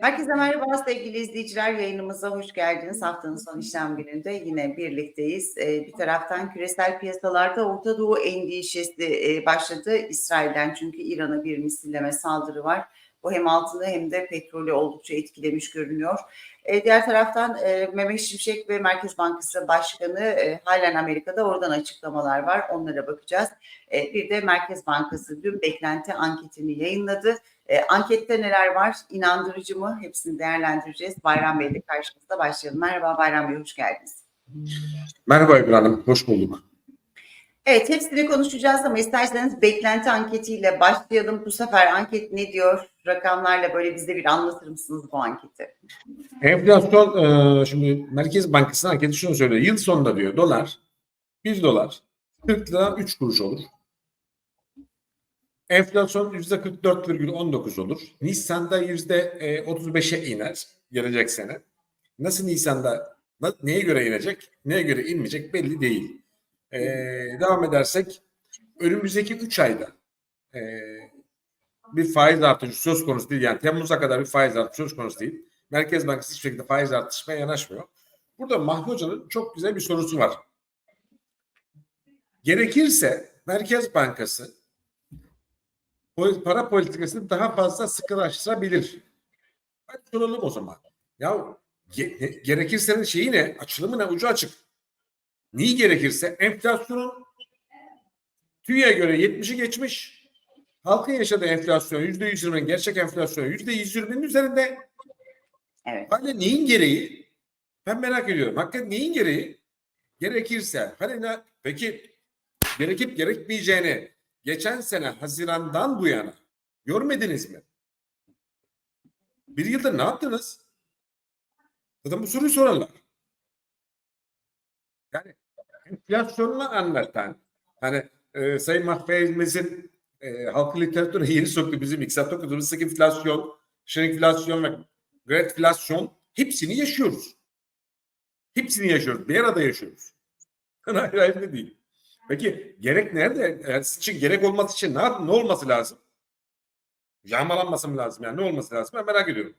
Herkese merhaba sevgili izleyiciler. Yayınımıza hoş geldiniz. Haftanın son işlem gününde yine birlikteyiz. Ee, bir taraftan küresel piyasalarda Orta Doğu endişesi e, başladı. İsrail'den çünkü İran'a bir misilleme saldırı var. Bu hem altını hem de petrolü oldukça etkilemiş görünüyor. E, diğer taraftan e, Mehmet Şimşek ve Merkez Bankası Başkanı e, halen Amerika'da oradan açıklamalar var. Onlara bakacağız. E, bir de Merkez Bankası dün beklenti anketini yayınladı. E, ankette neler var? İnandırıcı mı? Hepsini değerlendireceğiz. Bayram Bey de karşımızda başlayalım. Merhaba Bayram Bey, hoş geldiniz. Merhaba İbrahim hoş bulduk. Evet, hepsini konuşacağız ama isterseniz beklenti anketiyle başlayalım. Bu sefer anket ne diyor? Rakamlarla böyle bize bir anlatır mısınız bu anketi? Enflasyon, e, şimdi Merkez Bankası'nın anketi şunu söylüyor. Yıl sonunda diyor dolar, 1 dolar 40 lira 3 kuruş olur. Enflasyon %44,19 olur. Nisan'da %35'e iner gelecek sene. Nasıl Nisan'da neye göre inecek, neye göre inmeyecek belli değil. Ee, devam edersek önümüzdeki 3 ayda e, bir faiz artışı söz konusu değil. Yani Temmuz'a kadar bir faiz artışı söz konusu değil. Merkez Bankası hiçbir şekilde faiz artışmaya yanaşmıyor. Burada Mahmut Hoca'nın çok güzel bir sorusu var. Gerekirse Merkez Bankası para politikasını daha fazla sıkılaştırabilir. Hadi soralım o zaman. Ya ge- gerekirse'nin şeyi ne? Açılımı ne? Ucu açık. Neyi gerekirse enflasyonun TÜİ'ye göre 70'i geçmiş. Halkın yaşadığı enflasyon %120'nin gerçek enflasyon %120'nin üzerinde. Evet. Hala neyin gereği? Ben merak ediyorum. Hakikaten neyin gereği? Gerekirse. Hani ne? Peki gerekip gerekmeyeceğini geçen sene Haziran'dan bu yana görmediniz mi? Bir yılda ne yaptınız? Zaten bu soruyu sorarlar. Yani enflasyonunu anlatan hani e, Sayın Mahfezimizin e, halkı literatürüne yeni soktu bizim iktisat okuduğumuz enflasyon, şirinflasyon ve gretflasyon hepsini yaşıyoruz. Hepsini yaşıyoruz. Bir arada yaşıyoruz. Hayır hayır değil. Peki gerek nerede? Yani için gerek olması için ne, ne olması lazım? Yağmalanması mı lazım? Yani ne olması lazım? Ben merak ediyorum.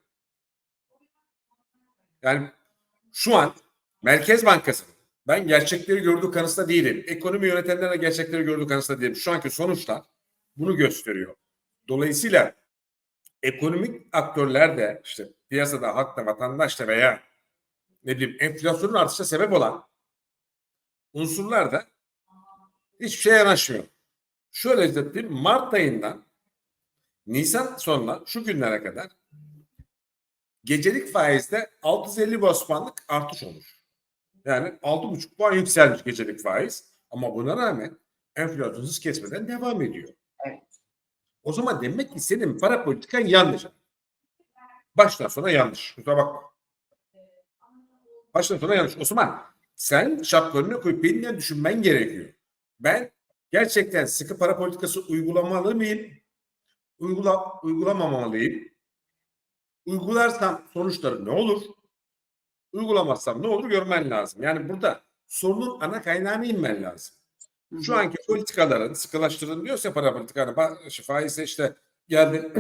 Yani şu an Merkez Bankası ben gerçekleri gördüğü kanısında değilim. Ekonomi yönetenlerine gerçekleri gördüğü kanısında değilim. Şu anki sonuçlar bunu gösteriyor. Dolayısıyla ekonomik aktörler de işte piyasada halkta vatandaşta veya ne bileyim enflasyonun artışına sebep olan unsurlar da hiçbir şeye yanaşmıyor. Şöyle özetleyeyim Mart ayından Nisan sonuna şu günlere kadar gecelik faizde 650 bas puanlık artış olmuş. Yani 6,5 puan yükselmiş gecelik faiz. Ama buna rağmen enflasyon hız kesmeden devam ediyor. Evet. O zaman demek ki senin para politikan yanlış. Baştan sona yanlış. Kusura bakma. Baştan sona yanlış. Osman sen şapkanını koyup benimle düşünmen gerekiyor. Ben gerçekten sıkı para politikası uygulamalı mıyım? Uygula, uygulamamalıyım. Uygularsam sonuçları ne olur? Uygulamazsam ne olur görmen lazım. Yani burada sorunun ana kaynağına inmen lazım. Şu anki politikaların sıkılaştırın diyorsa para politikanı ba- faizse işte geldi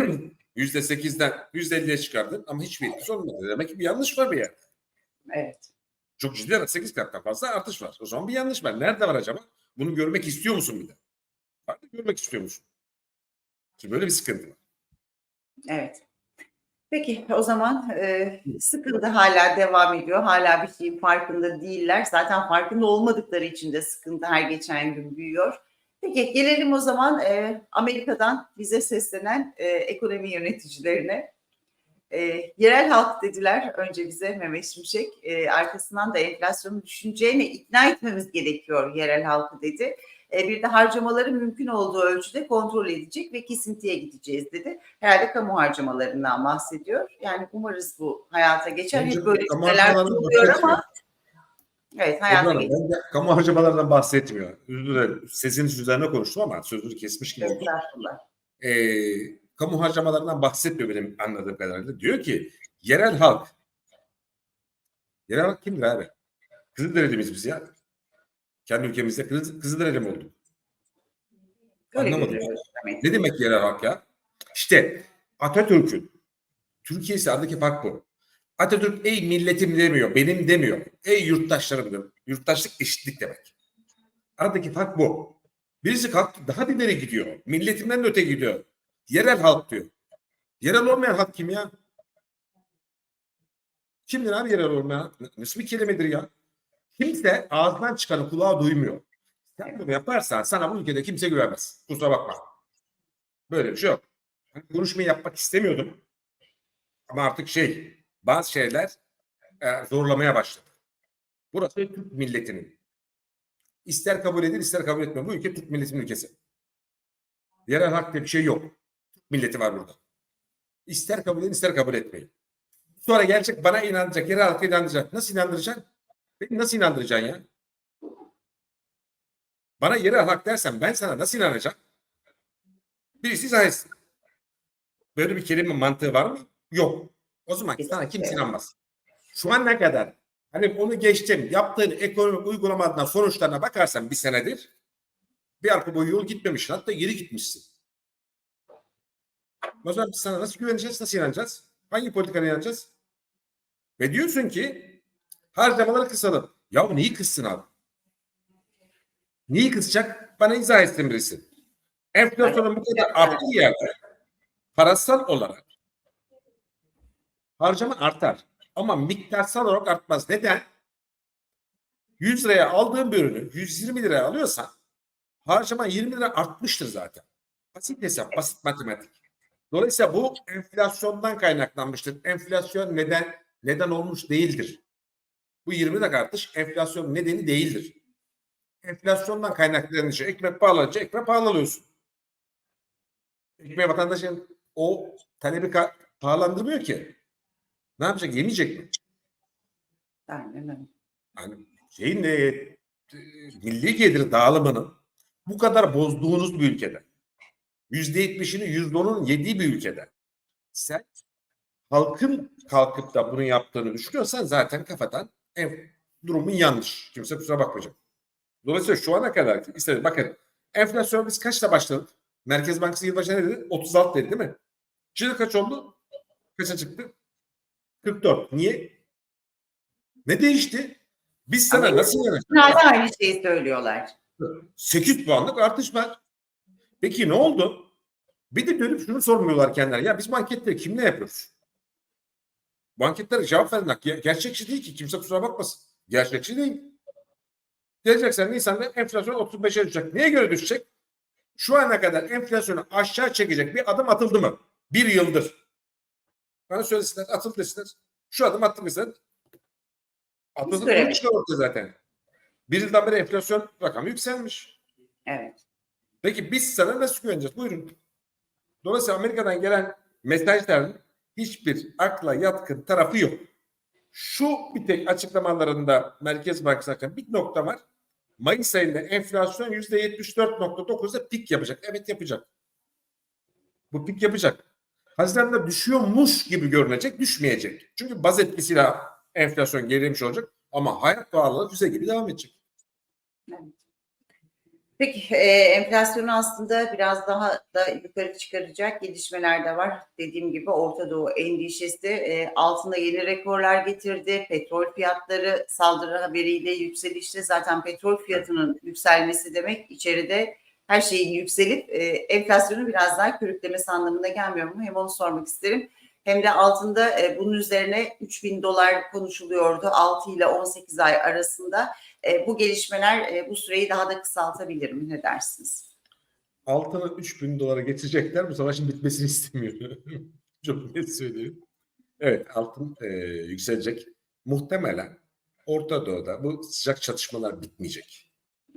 yüzde sekizden yüzde elliye çıkardın ama hiçbir etkisi olmadı. Demek ki bir yanlış var bir yerde. Evet. Çok ciddi 8 kattan fazla artış var. O zaman bir yanlış var. Nerede var acaba? Bunu görmek istiyor musun bir de? Bak, görmek istiyor musun? Şimdi böyle bir sıkıntı var. Evet. Peki o zaman e, sıkıntı hala devam ediyor. Hala bir şeyin farkında değiller. Zaten farkında olmadıkları için de sıkıntı her geçen gün büyüyor. Peki gelelim o zaman e, Amerika'dan bize seslenen e, ekonomi yöneticilerine. E, yerel halk dediler önce bize Mehmet Şimşek. E, arkasından da enflasyonun düşüneceğine ikna etmemiz gerekiyor yerel halkı dedi. E, bir de harcamaları mümkün olduğu ölçüde kontrol edecek ve kesintiye gideceğiz dedi. Herhalde kamu harcamalarından bahsediyor. Yani umarız bu hayata geçer. Hep böyle kuruluyor bahsetmiyor. ama evet hayata geçer. bence kamu harcamalarından bahsetmiyor. Dilerim. Sesiniz üzerine konuştum ama sözünü kesmiş gibi. Estağfurullah. Ee, kamu harcamalarından bahsetmiyor benim anladığım kadarıyla. Diyor ki yerel halk. Yerel halk kimdir abi? Kızılderili miyiz biz ya? Kendi ülkemizde Kızı- Kızılderili mi olduk? Anlamadım. demek. Ne demek yerel halk ya? İşte Atatürk'ün Türkiye ise aradaki fark bu. Atatürk ey milletim demiyor, benim demiyor. Ey yurttaşlarım diyor. Yurttaşlık eşitlik demek. Aradaki fark bu. Birisi kalktı daha ileri gidiyor. Milletimden de öte gidiyor. Yerel halk diyor. Yerel olmayan halk kim ya? Kimdir abi yerel olmayan halk? Nasıl bir kelimedir ya? Kimse ağzından çıkanı kulağa duymuyor. Sen bunu yaparsan sana bu ülkede kimse güvenmez. Kusura bakma. Böyle bir şey yok. Konuşmayı yapmak istemiyordum. Ama artık şey bazı şeyler e, zorlamaya başladı. Burası Türk milletinin. İster kabul edin ister kabul etme. Bu ülke Türk milletinin ülkesi. Yerel hak diye bir şey yok. Milleti var burada. İster kabul edin ister kabul etmeyin. Sonra gelecek bana inandıracak. Yerel halka inandıracak. Nasıl inandıracaksın? Beni nasıl inandıracaksın ya? Bana yerel hak dersen ben sana nasıl inanacağım? Birisi izah etsin. Böyle bir kelime mantığı var mı? Yok. O zaman sana kimse inanmaz. Şu an ne kadar? Hani onu geçtim. Yaptığın ekonomik uygulamalarına sonuçlarına bakarsan bir senedir bir arka boyu yol gitmemişsin. Hatta geri gitmişsin. Zaman biz sana nasıl güveneceğiz? Nasıl inanacağız? Hangi politikana inanacağız? Ve diyorsun ki harcamaları kısalım. Ya neyi kıssın abi? Neyi kısacak? Bana izah etsin birisi. Enflasyonun bu kadar arttığı yerde parasal olarak harcama artar. Ama miktarsal olarak artmaz. Neden? 100 liraya aldığın bir ürünü 120 liraya alıyorsan harcama 20 lira artmıştır zaten. Basit hesap, basit matematik. Dolayısıyla bu enflasyondan kaynaklanmıştır. Enflasyon neden neden olmuş değildir. Bu 20 lira artış enflasyon nedeni değildir. Enflasyondan kaynaklanınca ekmek pahalanınca ekmek pahalı alıyorsun. Ekmeği vatandaşın o talebi pahalandırmıyor ki. Ne yapacak? Yemeyecek mi? Aynen öyle. Yani şeyin e, milli gelir dağılımının bu kadar bozduğunuz bir ülkede yüzde yetmişini yüzde onun yediği bir ülkede sen halkın kalkıp da bunu yaptığını düşünüyorsan zaten kafadan en, durumun yanlış. Kimse kusura bakmayacak. Dolayısıyla şu ana kadar istedim. Bakın enflasyon biz kaçta başladık? Merkez Bankası yılbaşı ne dedi? 36 dedi değil mi? Şimdi kaç oldu? Kaça çıktı? 44. Niye? Ne değişti? Biz sana Ama nasıl da aynı şeyi söylüyorlar. 8 puanlık artış var. Peki ne oldu? Bir de dönüp şunu sormuyorlar kendilerine. Ya biz bu anketleri kimle yapıyoruz? Bu anketlere cevap verin. Ger- Gerçekçi değil ki. Kimse kusura bakmasın. Gerçekçi değil. Geleceksen Nisan'da enflasyon 35'e düşecek. Neye göre düşecek? Şu ana kadar enflasyonu aşağı çekecek bir adım atıldı mı? Bir yıldır. Bana söylesinler, atıldı desinler. Şu adım attı mesela. Atıldı ortaya zaten. Bir yıldan beri enflasyon rakamı yükselmiş. Evet. Peki biz sana nasıl güveneceğiz? Buyurun. Dolayısıyla Amerika'dan gelen mesajların hiçbir akla yatkın tarafı yok. Şu bir tek açıklamalarında Merkez Bankası hakkında bir nokta var. Mayıs ayında enflasyon %74.9'da pik yapacak. Evet yapacak. Bu pik yapacak. Haziran'da düşüyormuş gibi görünecek, düşmeyecek. Çünkü baz etkisiyle enflasyon gerilemiş olacak ama hayat pahalılığı füze gibi devam edecek. Peki e, enflasyonu aslında biraz daha da yukarı çıkaracak gelişmeler de var. Dediğim gibi Orta Doğu endişesi e, altında yeni rekorlar getirdi. Petrol fiyatları saldırı haberiyle yükselişte. Zaten petrol fiyatının yükselmesi demek içeride her şeyin yükselip e, enflasyonu biraz daha körüklemesi anlamına gelmiyor mu? Hem onu sormak isterim. Hem de altında e, bunun üzerine 3000 dolar konuşuluyordu 6 ile 18 ay arasında. E, bu gelişmeler e, bu süreyi daha da kısaltabilir mi? Ne dersiniz? altını 3000 dolara getirecekler. Bu savaşın bitmesini istemiyor. Çok net söyleyeyim. Evet altın e, yükselecek. Muhtemelen Orta Doğu'da bu sıcak çatışmalar bitmeyecek.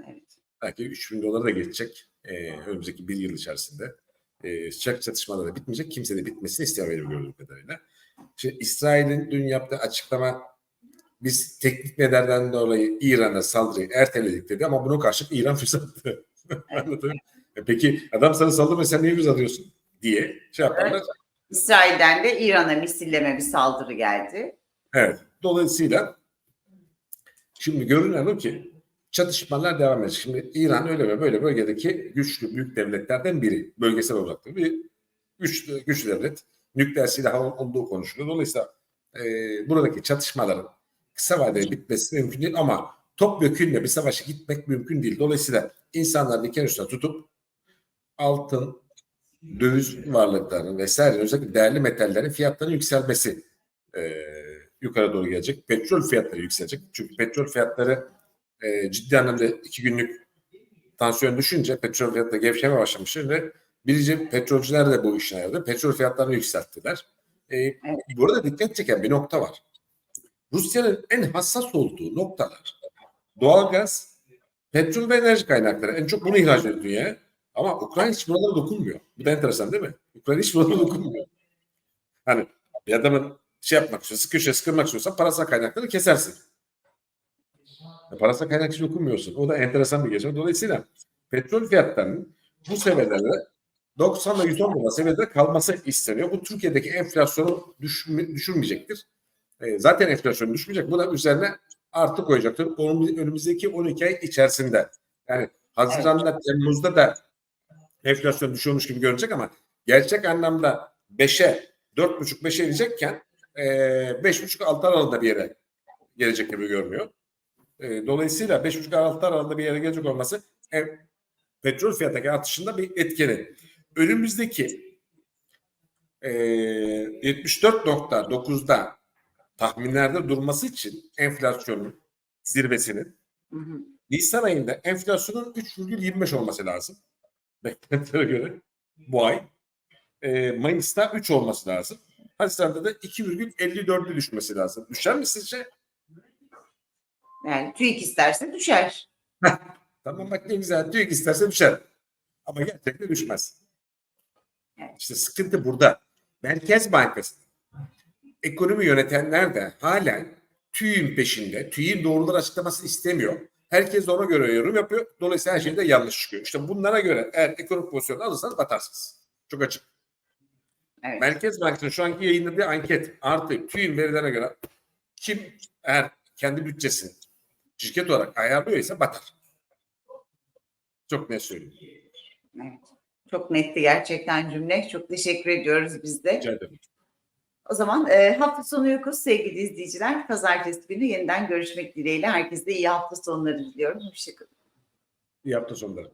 Evet. Belki 3000 dolara da geçecek. E, önümüzdeki bir yıl içerisinde. E, sıcak çatışmalar da bitmeyecek. Kimse de bitmesini istemiyor benim gördüğüm kadarıyla. Şimdi İsrail'in dün yaptığı açıklama biz teknik nedenlerden dolayı İran'a saldırıyı erteledik dedi ama buna karşılık İran füze attı. Anladın mı? E Peki adam sana saldırmıyor sen niye füze atıyorsun diye şey yaparlar. İsrail'den de İran'a misilleme bir saldırı geldi. Evet. Dolayısıyla şimdi görünen o ki çatışmalar devam edecek. Şimdi İran öyle ve böyle bölgedeki güçlü büyük devletlerden biri. Bölgesel olarak da bir güçlü, güçlü devlet. nükleer silah olduğu konuşuluyor. Dolayısıyla e, buradaki çatışmaların kısa vadede bitmesi mümkün değil ama topyekünle bir savaşa gitmek mümkün değil. Dolayısıyla insanlar diken üstüne tutup altın, döviz varlıklarının vesaire özellikle değerli metallerin fiyatlarının yükselmesi e, yukarı doğru gelecek. Petrol fiyatları yükselecek. Çünkü petrol fiyatları e, ciddi anlamda iki günlük tansiyon düşünce petrol fiyatları gevşemeye başlamıştır ve birinci petrolcüler de bu işine yaradı. Petrol fiyatlarını yükselttiler. E, Burada dikkat çeken bir nokta var. Rusya'nın en hassas olduğu noktalar doğalgaz, petrol ve enerji kaynakları. En çok bunu ihraç ediyor dünyaya. Ama Ukrayna hiç buralara dokunmuyor. Bu da enteresan değil mi? Ukrayna hiç buralara dokunmuyor. Hani bir adamın şey yapmak istiyorsa, köşeye sıkılmak istiyorsa parasal kaynakları kesersin. Parasal kaynak hiç dokunmuyorsun. O da enteresan bir gelişme. Dolayısıyla petrol fiyatlarının bu seviyelerde 90 ile 110 dolar seviyede kalması isteniyor. Bu Türkiye'deki enflasyonu düşme- düşürmeyecektir. E, zaten enflasyon düşmeyecek. Bu da üzerine artı koyacaktır. Onun önümüzdeki 12 ay içerisinde. Yani Haziran'da, Temmuz'da da enflasyon düşüyormuş gibi görünecek ama gerçek anlamda 5'e, 4,5-5'e inecekken e, 5,5-6 aralığında bir yere gelecek gibi görünüyor. E, dolayısıyla 5,5-6 aralığında bir yere gelecek olması e, petrol fiyatındaki artışında bir etkeni. Önümüzdeki e, 74.9'da tahminlerde durması için enflasyonun zirvesinin Hı hı. Nisan ayında enflasyonun 3,25 olması lazım. Beklentilere göre bu ay. E, Mayıs'ta 3 olması lazım. Haziran'da da 2,54'ü düşmesi lazım. Düşer mi sizce? Yani TÜİK isterse düşer. Tamam bak ne güzel. TÜİK isterse düşer. Ama gerçekten düşmez. Evet. İşte sıkıntı burada. Merkez Bankası ekonomi yönetenler de halen TÜİK'in peşinde. TÜİK'in doğruları açıklamasını istemiyor. Herkes ona göre yorum yapıyor. Dolayısıyla her şeyde yanlış çıkıyor. İşte bunlara göre eğer ekonomik pozisyonu alırsanız batarsınız. Çok açık. Evet. Merkez Bankası'nın şu anki yayınladığı anket artı TÜİK'in verilerine göre kim eğer kendi bütçesini şirket olarak ayarlıyorsa batar. Çok net söyleyeyim. evet. Çok netti gerçekten cümle. Çok teşekkür ediyoruz biz de. Rica ederim. O zaman e, hafta sonu yokuz sevgili izleyiciler. Pazartesi günü yeniden görüşmek dileğiyle. Herkese iyi hafta sonları diliyorum. Hoşçakalın. İyi hafta sonları.